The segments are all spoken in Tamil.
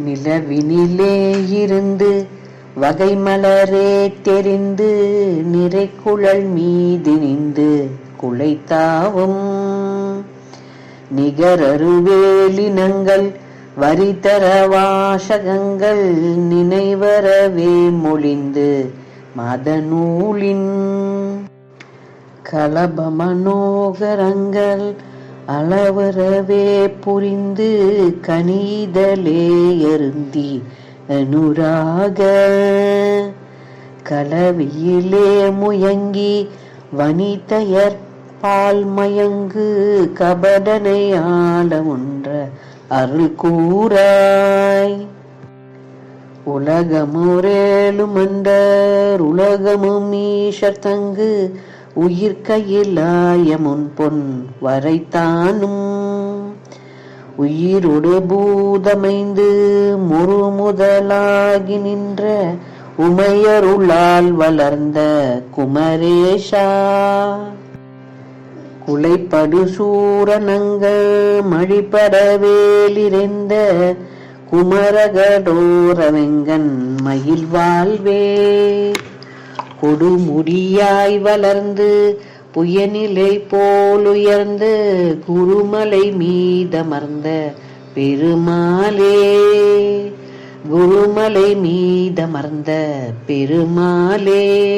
நிலவினிலே இருந்து வகை மலரே தெரிந்து நிறைக்குழல் மீது நின்று குலைத்தாவும். நிகரருவேலினங்கள் வரிதர வாசகங்கள் நினைவரவே மொழிந்து மதநூலின் கலப மனோகரங்கள் அளவரவே புரிந்து கனிதலே எருந்தி அனுராக கலவியிலே முயங்கி வனிதையர் பால் மயங்கு கபடனை ஆள ஒன்ற அருள் கூறாய். உலகமுரேலும் அண்டர் உலகமும் ஈஷர் தங்கு உயிர் கையிலாய பொன் வரைத்தானும். உயிரொடு பூதமைந்து முறுமுதலாகி நின்ற உமையருளால் வளர்ந்த குமரேஷா. குலைப்படு சூரனங்கள் மழிபடவேலிருந்த குமரகடோரவெங்கன் மயில் வாழ்வே கொடுமுடியாய் வளர்ந்து புயநிலை போலுயர்ந்து குருமலை மீதமர்ந்த பெருமாளே. குருமலை மீதமர்ந்த பெருமாளே.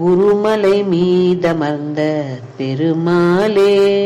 குருமலை மீதமர்ந்த பெருமாளே.